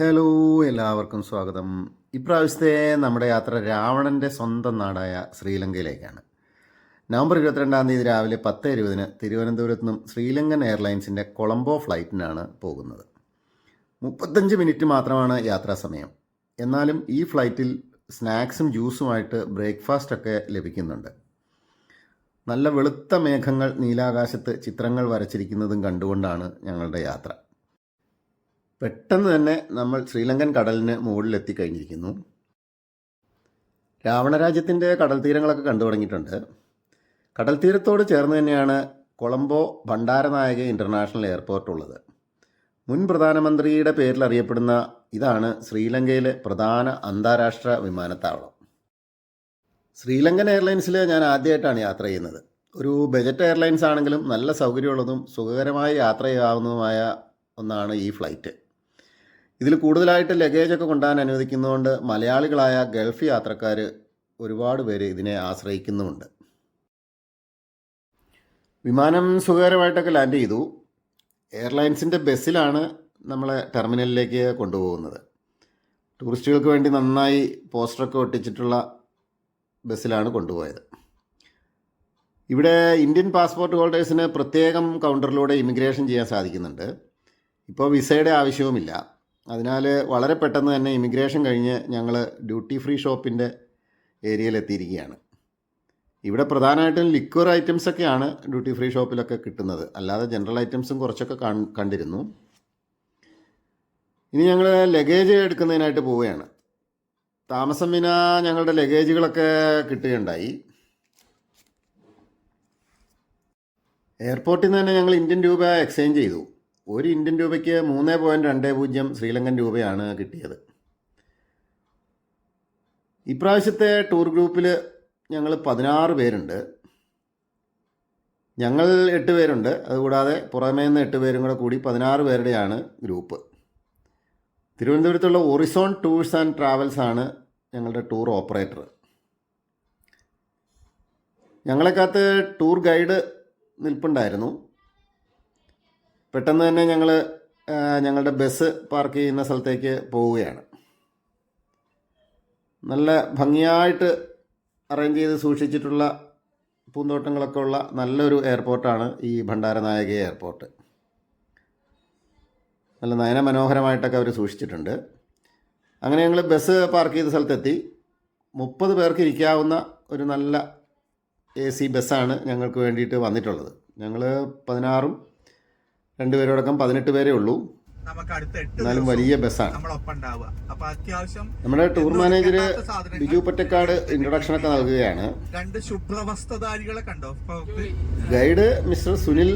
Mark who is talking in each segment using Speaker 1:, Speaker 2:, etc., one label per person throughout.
Speaker 1: Hello എല്ലാവർക്കും സ്വാഗതം. ഇപ്രാവശ്യത്തെ നമ്മുടെ യാത്ര രാവണന്റെ സ്വന്തം നാടായ ശ്രീലങ്കയിലേക്കാണ്. നവംബർ ഇരുപത്തിരണ്ടാം തീയതി രാവിലെ പത്ത് ഇരുപതിന് തിരുവനന്തപുരത്ത് നിന്നും ശ്രീലങ്കൻ എയർലൈൻസിന്റെ കൊളംബോ ഫ്ലൈറ്റിനാണ് പോകുന്നത്. മുപ്പത്തഞ്ച് മിനിറ്റ് മാത്രമാണ് യാത്രാ സമയം. എന്നാലും ഈ ഫ്ലൈറ്റിൽ സ്നാക്സും ജ്യൂസുമായിട്ട് ബ്രേക്ക്ഫാസ്റ്റൊക്കെ ലഭിക്കുന്നുണ്ട്. നല്ല വെളുത്ത മേഘങ്ങൾ നീലാകാശത്ത് ചിത്രങ്ങൾ വരച്ചിരിക്കുന്നതും കണ്ടുകൊണ്ടാണ് ഞങ്ങളുടെ യാത്ര. പെട്ടെന്ന് തന്നെ നമ്മൾ ശ്രീലങ്കൻ കടലിന് മുകളിലെത്തി കഴിഞ്ഞിരിക്കുന്നു. രാവണരാജ്യത്തിന്റെ കടൽ തീരങ്ങളൊക്കെ കണ്ടു തുടങ്ങിയിട്ടുണ്ട്. കടൽ തീരത്തോട് ചേർന്ന് തന്നെയാണ് കൊളംബോ ഭണ്ഡാരനായക ഇന്റർനാഷണൽ എയർപോർട്ട് ഉള്ളത്. മുൻ പ്രധാനമന്ത്രിയുടെ പേരിൽ അറിയപ്പെടുന്ന ഇതാണ് ശ്രീലങ്കയിലെ പ്രധാന അന്താരാഷ്ട്ര വിമാനത്താവളം. ശ്രീലങ്കൻ എയർലൈൻസിൽ ഞാൻ ആദ്യമായിട്ടാണ് യാത്ര ചെയ്യുന്നത്. ഒരു ബജറ്റ് എയർലൈൻസ് ആണെങ്കിലും നല്ല സൗകര്യമുള്ളതും സുഖകരമായി യാത്ര ചെയ്യാവുന്നതുമായ ഒന്നാണ് ഈ ഫ്ലൈറ്റ്. ഇതിൽ കൂടുതലായിട്ട് ലഗേജൊക്കെ കൊണ്ടുപോകാൻ അനുവദിക്കുന്നതുകൊണ്ട് മലയാളികളായ ഗൾഫ് യാത്രക്കാർ ഒരുപാട് പേര് ഇതിനെ ആശ്രയിക്കുന്നുമുണ്ട്. വിമാനം സുഖകരമായിട്ടൊക്കെ ലാൻഡ് ചെയ്തു. എയർലൈൻസിന്റെ ബസ്സിലാണ് നമ്മളെ ടെർമിനലിലേക്ക് കൊണ്ടുപോകുന്നത്. ടൂറിസ്റ്റുകൾക്ക് വേണ്ടി നന്നായി പോസ്റ്ററൊക്കെ ഒട്ടിച്ചിട്ടുള്ള ബസ്സിലാണ് കൊണ്ടുപോയത്. ഇവിടെ ഇന്ത്യൻ പാസ്പോർട്ട് ഹോൾഡേഴ്സിന് പ്രത്യേകം കൗണ്ടറിലൂടെ ഇമിഗ്രേഷൻ ചെയ്യാൻ സാധിക്കുന്നുണ്ട്. ഇപ്പോൾ വിസയുടെ ആവശ്യവുമില്ല. അതിനാൽ വളരെ പെട്ടെന്ന് തന്നെ ഇമിഗ്രേഷൻ കഴിഞ്ഞ് ഞങ്ങൾ ഡ്യൂട്ടി ഫ്രീ ഷോപ്പിന്റെ ഏരിയയിൽ എത്തിയിരിക്കുകയാണ് ഇവിടെ പ്രധാനമായിട്ടും ലിക്വർ ഐറ്റംസ് ഒക്കെയാണ് ഡ്യൂട്ടി ഫ്രീ ഷോപ്പിലൊക്കെ കിട്ടുന്നത്. അല്ലാതെ ജനറൽ ഐറ്റംസും കുറച്ചൊക്കെ കണ്ടിരുന്നു. ഇനി ഞങ്ങൾ ലഗേജ് എടുക്കുന്നതിനായിട്ട് പോവുകയാണ്. താമസം വിന ഞങ്ങളുടെ ലഗേജുകളൊക്കെ കിട്ടുകയുണ്ടായി. എയർപോർട്ടിൽ നിന്ന് തന്നെ ഞങ്ങൾ ഇന്ത്യൻ രൂപ എക്സ്ചേഞ്ച് ചെയ്തു. ഒരു ഇന്ത്യൻ രൂപയ്ക്ക് മൂന്ന് പോയിന്റ് രണ്ട് പൂജ്യം ശ്രീലങ്കൻ രൂപയാണ് കിട്ടിയത്. ഇപ്രാവശ്യത്തെ ടൂർ ഗ്രൂപ്പിൽ ഞങ്ങൾ പതിനാറ് പേരുണ്ട്. ഞങ്ങൾ എട്ട് പേരുണ്ട്. അതുകൂടാതെ പുറമേ നിന്ന് എട്ട് പേരും കൂടെ കൂടി പതിനാറ് പേരുടെയാണ് ഗ്രൂപ്പ്. തിരുവനന്തപുരത്തുള്ള ഒറിസോൺ ടൂർസ് ആൻഡ് ട്രാവൽസ് ആണ് ഞങ്ങളുടെ ടൂർ ഓപ്പറേറ്റർ. ഞങ്ങളെക്കാത്ത് ടൂർ ഗൈഡ് നിൽപ്പുണ്ടായിരുന്നു. പെട്ടെന്ന് തന്നെ ഞങ്ങൾ ഞങ്ങളുടെ ബസ് പാർക്ക് ചെയ്യുന്ന സ്ഥലത്തേക്ക് പോവുകയാണ്. നല്ല ഭംഗിയായിട്ട് അറേഞ്ച് ചെയ്ത് സൂക്ഷിച്ചിട്ടുള്ള പൂന്തോട്ടങ്ങളൊക്കെ ഉള്ള നല്ലൊരു എയർപോർട്ടാണ് ഈ ഭണ്ഡാരനായക എയർപോർട്ട്. നല്ല നയനമനോഹരമായിട്ടൊക്കെ അവർ സൂക്ഷിച്ചിട്ടുണ്ട്. അങ്ങനെ ഞങ്ങൾ ബസ് പാർക്ക് ചെയ്ത സ്ഥലത്തെത്തി. മുപ്പത് പേർക്ക് ഇരിക്കാവുന്ന ഒരു നല്ല എ സി ബസ്സാണ് ഞങ്ങൾക്ക് വേണ്ടിയിട്ട് വന്നിട്ടുള്ളത്. ഞങ്ങൾ പതിനാറും രണ്ടുപേരോടക്കം പതിനെട്ട് പേരേ ഉള്ളൂ. എന്നാലും വലിയ ബസ്സാണ് നമ്മുടെ ടൂർ മാനേജർ ബിജു പൊറ്റക്കാട് ഇൻട്രൊഡക്ഷനൊക്കെ നൽകുകയാണ്.
Speaker 2: രണ്ട് ശുഭ്രവസ്ത്രധാരികളെ കണ്ടോ?
Speaker 1: ഗൈഡ് മിസ്റ്റർ സുനിൽ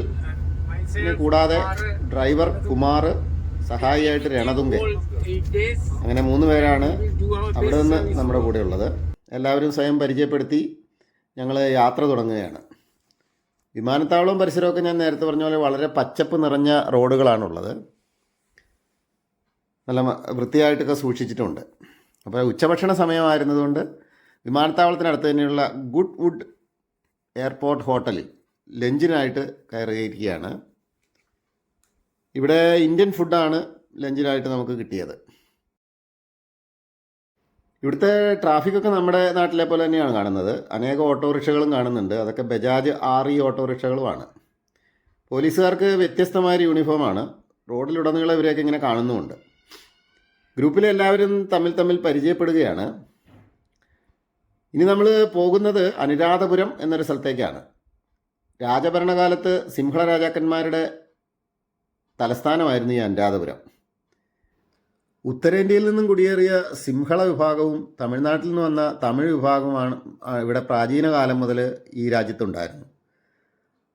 Speaker 1: കൂടാതെ ഡ്രൈവർ കുമാർ സഹായിയായിട്ട് രണതുങ്ക അങ്ങനെ മൂന്ന് പേരാണ് അവിടെ നിന്ന് നമ്മുടെ കൂടെ ഉള്ളത് എല്ലാവരും സ്വയം പരിചയപ്പെടുത്തി ഞങ്ങൾ യാത്ര തുടങ്ങുകയാണ്. വിമാനത്താവളവും പരിസരമൊക്കെ ഞാൻ നേരത്തെ പറഞ്ഞ പോലെ വളരെ പച്ചപ്പ് നിറഞ്ഞ റോഡുകളാണുള്ളത്. നല്ല വൃത്തിയായിട്ടൊക്കെ സൂക്ഷിച്ചിട്ടുണ്ട്. അപ്പോൾ ഉച്ചഭക്ഷണ സമയമായിരുന്നതുകൊണ്ട് വിമാനത്താവളത്തിനടുത്ത് തന്നെയുള്ള ഗുഡ് വുഡ് എയർപോർട്ട് ഹോട്ടലിൽ ലഞ്ചിനായിട്ട് കയറിയിരിക്കുകയാണ്. ഇവിടെ ഇന്ത്യൻ ഫുഡാണ് ലഞ്ചിനായിട്ട് നമുക്ക് കിട്ടിയത്. ഇവിടുത്തെ ട്രാഫിക്കൊക്കെ നമ്മുടെ നാട്ടിലെ പോലെ തന്നെയാണ് കാണുന്നത്. അനേക ഓട്ടോറിക്ഷകളും കാണുന്നുണ്ട്. അതൊക്കെ ബജാജ് ആർ ഇ ഓട്ടോറിക്ഷകളുമാണ്. പോലീസുകാർക്ക് വ്യത്യസ്തമായ യൂണിഫോമാണ്. റോഡിലുടനീളം ഇവരെയൊക്കെ ഇങ്ങനെ കാണുന്നുമുണ്ട്. ഗ്രൂപ്പിലെ എല്ലാവരും തമ്മിൽ തമ്മിൽ പരിചയപ്പെടുകയാണ്. ഇനി നമ്മൾ പോകുന്നത് അനുരാധപുരം എന്നൊരു സ്ഥലത്തേക്കാണ്. രാജഭരണകാലത്ത് സിംഹള രാജാക്കന്മാരുടെ തലസ്ഥാനമായിരുന്നു ഈ അനുരാധപുരം. ഉത്തരേന്ത്യയിൽ നിന്നും കുടിയേറിയ സിംഹള വിഭാഗവും തമിഴ്നാട്ടിൽ നിന്ന് വന്ന തമിഴ് വിഭാഗവുമാണ് ആ, ഇവിടെ പ്രാചീന കാലം മുതൽ ഈ രാജ്യത്തുണ്ടായിരുന്നു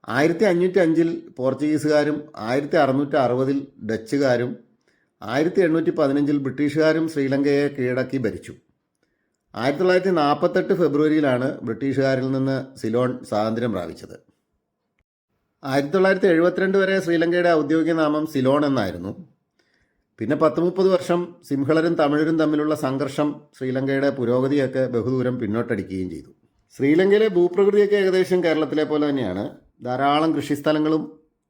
Speaker 1: ആയിരത്തി അഞ്ഞൂറ്റി അഞ്ചിൽ പോർച്ചുഗീസുകാരും ആയിരത്തി അറുന്നൂറ്റി അറുപതിൽ ഡച്ചുകാരും ആയിരത്തി എണ്ണൂറ്റി പതിനഞ്ചിൽ ബ്രിട്ടീഷുകാരും ശ്രീലങ്കയെ കീഴടക്കി ഭരിച്ചു. ആയിരത്തി തൊള്ളായിരത്തി നാൽപ്പത്തെട്ട് ഫെബ്രുവരിയിലാണ് ബ്രിട്ടീഷുകാരിൽ നിന്ന് സിലോൺ സ്വാതന്ത്ര്യം പ്രാപിച്ചത്. ആയിരത്തി തൊള്ളായിരത്തി എഴുപത്തിരണ്ട് വരെ ശ്രീലങ്കയുടെ ഔദ്യോഗിക നാമം സിലോൺ എന്നായിരുന്നു. പിന്നെ പത്ത് മുപ്പത് വർഷം സിംഹളരും തമിഴരും തമ്മിലുള്ള സംഘർഷം ശ്രീലങ്കയുടെ പുരോഗതിയൊക്കെ ബഹുദൂരം പിന്നോട്ടടിക്കുകയും ചെയ്തു. ശ്രീലങ്കയിലെ ഭൂപ്രകൃതിയൊക്കെ ഏകദേശം കേരളത്തിലെ പോലെ തന്നെയാണ്. ധാരാളം കൃഷിസ്ഥലങ്ങളും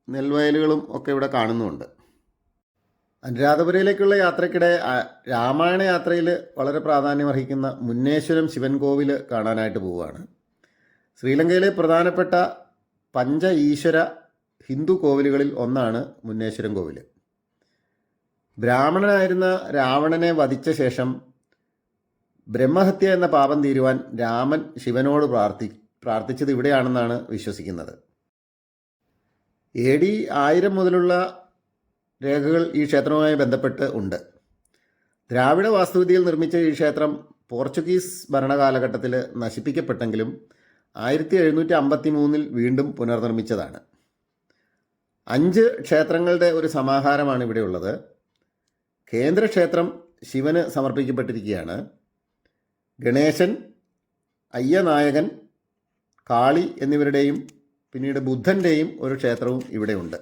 Speaker 1: നെൽവയലുകളും ഒക്കെ ഇവിടെ കാണുന്നുമുണ്ട് അനുരാധപുരയിലേക്കുള്ള യാത്രയ്ക്കിടെ രാമായണ യാത്രയിൽ വളരെ പ്രാധാന്യമർഹിക്കുന്ന മുന്നേശ്വരം ശിവൻ കോവിൽ കാണാനായിട്ട് പോവുകയാണ്. ശ്രീലങ്കയിലെ പ്രധാനപ്പെട്ട പഞ്ച ഈശ്വര ഹിന്ദു കോവിലുകളിൽ ഒന്നാണ് മുന്നേശ്വരം കോവിൽ ബ്രാഹ്മണനായിരുന്ന രാവണനെ വധിച്ച ശേഷം ബ്രഹ്മഹത്യ എന്ന പാപം തീരുവാൻ രാമൻ ശിവനോട് പ്രാർത്ഥി പ്രാർത്ഥിച്ചത് ഇവിടെയാണെന്നാണ് വിശ്വസിക്കുന്നത്. എ ഡി ആയിരം മുതലുള്ള രേഖകൾ ഈ ക്ഷേത്രവുമായി ബന്ധപ്പെട്ട് ഉണ്ട്. ദ്രാവിഡ വാസ്തുവിദ്യയിൽ നിർമ്മിച്ച ഈ ക്ഷേത്രം പോർച്ചുഗീസ് ഭരണകാലഘട്ടത്തിൽ നശിപ്പിക്കപ്പെട്ടെങ്കിലും ആയിരത്തി എഴുന്നൂറ്റി അമ്പത്തി മൂന്നിൽ വീണ്ടും പുനർനിർമ്മിച്ചതാണ്. അഞ്ച് ക്ഷേത്രങ്ങളുടെ ഒരു സമാഹാരമാണ് ഇവിടെ ഉള്ളത്. കേന്ദ്രക്ഷേത്രം ശിവന് സമർപ്പിക്കപ്പെട്ടിരിക്കുകയാണ്. ഗണേശൻ അയ്യനായകൻ കാളി എന്നിവരുടെയും പിന്നീട് ബുദ്ധന്റെയും ഒരു ക്ഷേത്രവും ഇവിടെയുണ്ട്.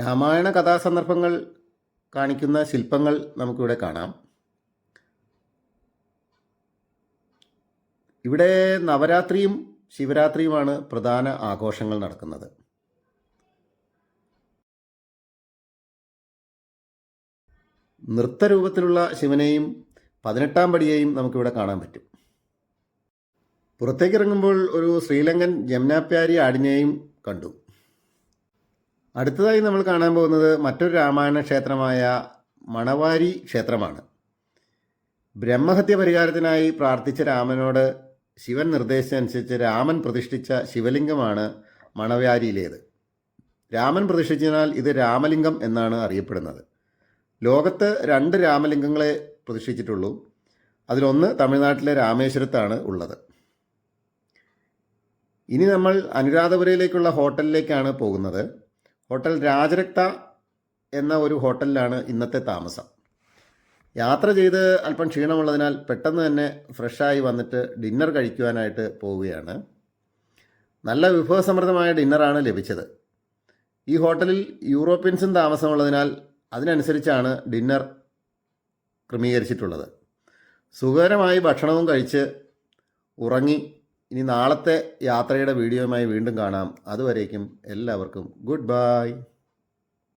Speaker 1: രാമായണ കഥാസന്ദർഭങ്ങൾ കാണിക്കുന്ന ശില്പങ്ങൾ നമുക്കിവിടെ കാണാം. ഇവിടെ നവരാത്രിയും ശിവരാത്രിയുമാണ് പ്രധാന ആഘോഷങ്ങൾ നടക്കുന്നത്. നൃത്തരൂപത്തിലുള്ള ശിവനെയും പതിനെട്ടാം പടിയെയും നമുക്കിവിടെ കാണാൻ പറ്റും. പുറത്തേക്ക് ഇറങ്ങുമ്പോൾ ഒരു ശ്രീലങ്കൻ ജംനാപ്യാരി ആടിനെയും കണ്ടു. അടുത്തതായി നമ്മൾ കാണാൻ പോകുന്നത് മറ്റൊരു രാമായണ ക്ഷേത്രമായ മണവാരി ക്ഷേത്രമാണ്. ബ്രഹ്മഹത്യ പരിഹാരത്തിനായി പ്രാർത്ഥിച്ച രാമനോട് ശിവൻ നിർദ്ദേശിച്ചനുസരിച്ച് രാമൻ പ്രതിഷ്ഠിച്ച ശിവലിംഗമാണ് മണവാരിയിലേത്. രാമൻ പ്രതിഷ്ഠിച്ചതിനാൽ ഇത് രാമലിംഗം എന്നാണ് അറിയപ്പെടുന്നത്. ലോകത്ത് രണ്ട് രാമലിംഗങ്ങളെ പ്രതിഷ്ഠിച്ചിട്ടുള്ളൂ. അതിലൊന്ന് തമിഴ്നാട്ടിലെ രാമേശ്വരത്താണ് ഉള്ളത്. ഇനി നമ്മൾ അനുരാധപുരയിലേക്കുള്ള ഹോട്ടലിലേക്കാണ് പോകുന്നത്. ഹോട്ടൽ രാജരക്ത എന്ന ഒരു ഹോട്ടലിലാണ് ഇന്നത്തെ താമസം. യാത്ര ചെയ്ത് അല്പം ക്ഷീണമുള്ളതിനാൽ പെട്ടെന്ന് തന്നെ ഫ്രഷായി വന്നിട്ട് ഡിന്നർ കഴിക്കുവാനായിട്ട് പോവുകയാണ്. നല്ല വിഭവസമൃദ്ധമായ ഡിന്നറാണ് ലഭിച്ചത്. ഈ ഹോട്ടലിൽ യൂറോപ്യൻസും താമസമുള്ളതിനാൽ അതിനനുസരിച്ചാണ് ഡിന്നർ ക്രമീകരിച്ചിട്ടുള്ളത്. സുഖകരമായി ഭക്ഷണവും കഴിച്ച് ഉറങ്ങി ഇനി നാളത്തെ യാത്രയുടെ വീഡിയോയുമായി വീണ്ടും കാണാം. അതുവരേക്കും എല്ലാവർക്കും ഗുഡ് ബൈ.